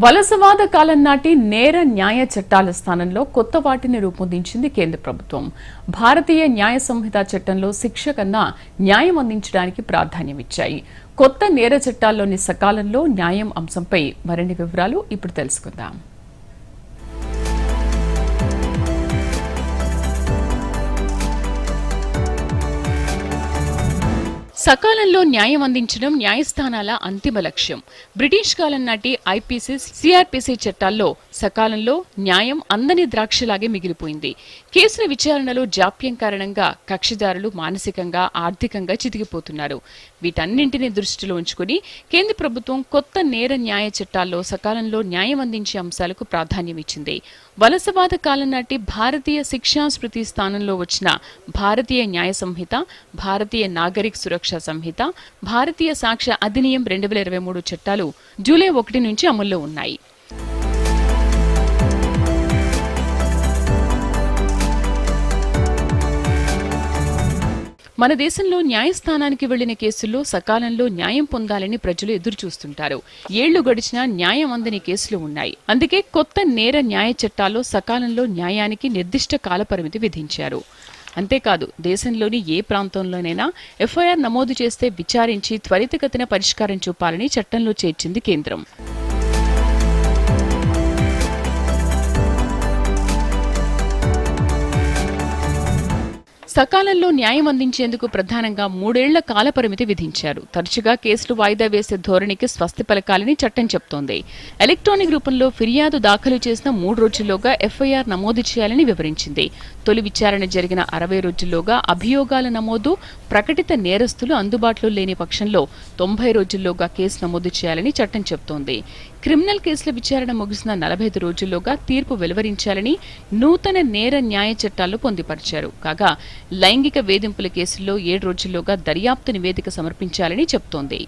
వలసవాద కాలం నాటి నేర న్యాయ చట్టాల స్థానంలో కొత్త వాటిని రూపొందించింది కేంద్ర ప్రభుత్వం. భారతీయ న్యాయ సంహిత చట్టంలో శిక్ష కన్నా న్యాయం అందించడానికి ప్రాధాన్యమిచ్చాయి. కొత్త నేర చట్టాల్లోని సకాలంలో న్యాయం అంశంపై మరిన్ని వివరాలు ఇప్పుడు తెలుసుకుందాం. సకాలంలో న్యాయం అందించడం న్యాయస్థానాల అంతిమ లక్ష్యం. బ్రిటిష్ కాలం నాటి ఐపీసీ సిఆర్పీసీ చట్టాల్లో సకాలంలో న్యాయం అందని ద్రాక్షలాగే మిగిలిపోయింది. కేసుల విచారణలో జాప్యం కారణంగా కక్షిదారులు మానసికంగా ఆర్థికంగా చితికిపోతున్నారు. వీటన్నింటినీ దృష్టిలో ఉంచుకుని కేంద్ర ప్రభుత్వం కొత్త నేర న్యాయ చట్టాల్లో సకాలంలో న్యాయం అందించే అంశాలకు ప్రాధాన్యం ఇచ్చింది. వలసవాద కాలం నాటి భారతీయ శిక్షా స్మృతి స్థానంలో వచ్చిన భారతీయ న్యాయ సంహిత భారతీయ నాగరిక సురక్ష సంహిత భారతీయ సాక్ష్య అధినియం రెండు వేల ఇరవై మూడు చట్టాలు జూలై ఒకటి నుంచి అమల్లో ఉన్నాయి. మన దేశంలో న్యాయస్థానానికి వెళ్ళిన కేసుల్లో సకాలంలో న్యాయం పొందాలని ప్రజలు ఎదురు చూస్తుంటారు ఏళ్ళు గడిచినా న్యాయం అందని కేసులు ఉన్నాయి. అందుకే కొత్త నేర న్యాయ చట్టాల్లో సకాలంలో న్యాయానికి నిర్దిష్ట కాలపరిమితి విధించారు. అంతేకాదు దేశంలోని ఏ ప్రాంతంలోనైనా ఎఫ్ఐఆర్ నమోదు చేస్తే విచారించి త్వరితగతిన పరిష్కారం చూపాలని చట్టంలో చేర్చింది కేంద్రం. సకాలంలో న్యాయం అందించేందుకు ప్రధానంగా మూడేళ్ళ కాలపరిమితి విధించారు. తరచుగా కేసులు వాయిదా వేసే ధోరణికి స్వస్తి పలకాలని చట్టం చెప్తోంది. ఎలక్ట్రానిక్ రూపంలో ఫిర్యాదు దాఖలు చేసిన మూడు రోజుల్లోగా ఎఫ్ఐఆర్ నమోదు చేయాలని వివరించింది. తొలి విచారణ జరిగిన అరవై రోజుల్లోగా అభియోగాల నమోదు ప్రకటిత నేరస్తులు అందుబాటులో లేని పక్షంలో తొంభై రోజుల్లోగా కేసు నమోదు చేయాలని చట్టం చెబుతోంది క్రిమినల్ కేసుల విచారణ ముగిసిన నలభై ఐదు రోజుల్లోగా తీర్పు వెలువరించాలని నూతన నేర న్యాయ చట్టాలు పొందుపరిచారు. కాగా లైంగిక వేధింపుల కేసుల్లో ఏడు రోజుల్లోగా దర్యాప్తు నివేదిక సమర్పించాలని చెబుతోంది.